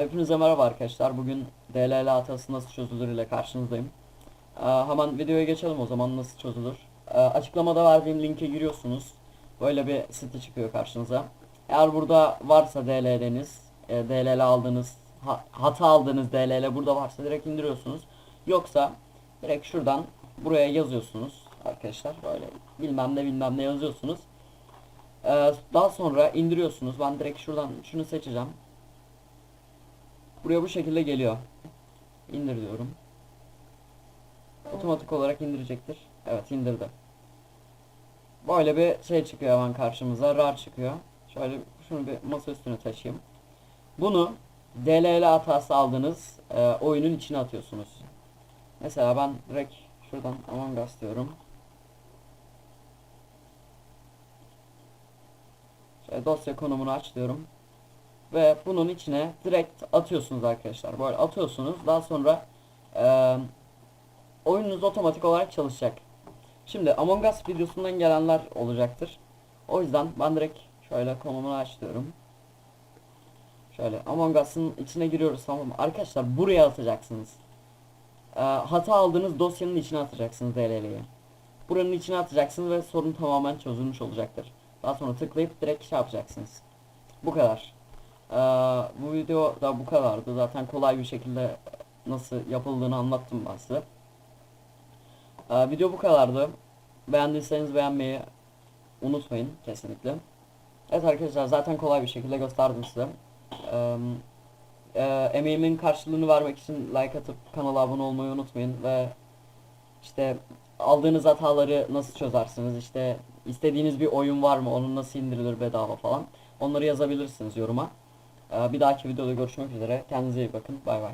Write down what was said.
Hepinize merhaba arkadaşlar. Bugün DLL hatası nasıl çözülür ile karşınızdayım. Ee, hemen videoya geçelim o zaman nasıl çözülür. Ee, açıklamada verdiğim linke giriyorsunuz. Böyle bir site çıkıyor karşınıza. Eğer burada varsa DLL'niz, e, DLL aldığınız, ha- hata aldığınız DLL burada varsa direkt indiriyorsunuz. Yoksa direkt şuradan buraya yazıyorsunuz arkadaşlar. Böyle bilmem ne bilmem ne yazıyorsunuz. Ee, daha sonra indiriyorsunuz. Ben direkt şuradan şunu seçeceğim. Buraya bu şekilde geliyor. İndir diyorum. Otomatik olarak indirecektir. Evet indirdi. Böyle bir şey çıkıyor hemen karşımıza. RAR çıkıyor. Şöyle şunu bir masa üstüne taşıyayım. Bunu DLL hatası aldığınız e, oyunun içine atıyorsunuz. Mesela ben direkt şuradan Among Us diyorum. Şöyle dosya konumunu aç diyorum ve bunun içine direkt atıyorsunuz arkadaşlar. Böyle atıyorsunuz. Daha sonra e, oyununuz otomatik olarak çalışacak. Şimdi Among Us videosundan gelenler olacaktır. O yüzden ben direkt şöyle konumunu aç diyorum. Şöyle Among Us'ın içine giriyoruz tamam? Arkadaşlar buraya atacaksınız. E, hata aldığınız dosyanın içine atacaksınız DLL'yi. Buranın içine atacaksınız ve sorun tamamen çözülmüş olacaktır. Daha sonra tıklayıp direkt şey yapacaksınız. Bu kadar. Ee, bu video da bu kadardı. Zaten kolay bir şekilde nasıl yapıldığını anlattım ben size. Ee, video bu kadardı. Beğendiyseniz beğenmeyi unutmayın kesinlikle. Evet arkadaşlar zaten kolay bir şekilde gösterdim size. Ee, e, emeğimin karşılığını vermek için like atıp kanala abone olmayı unutmayın ve işte aldığınız hataları nasıl çözersiniz işte istediğiniz bir oyun var mı onun nasıl indirilir bedava falan onları yazabilirsiniz yoruma. Ee, Bir dahaki videoda görüşmek üzere. Kendinize iyi bakın. Bay bay.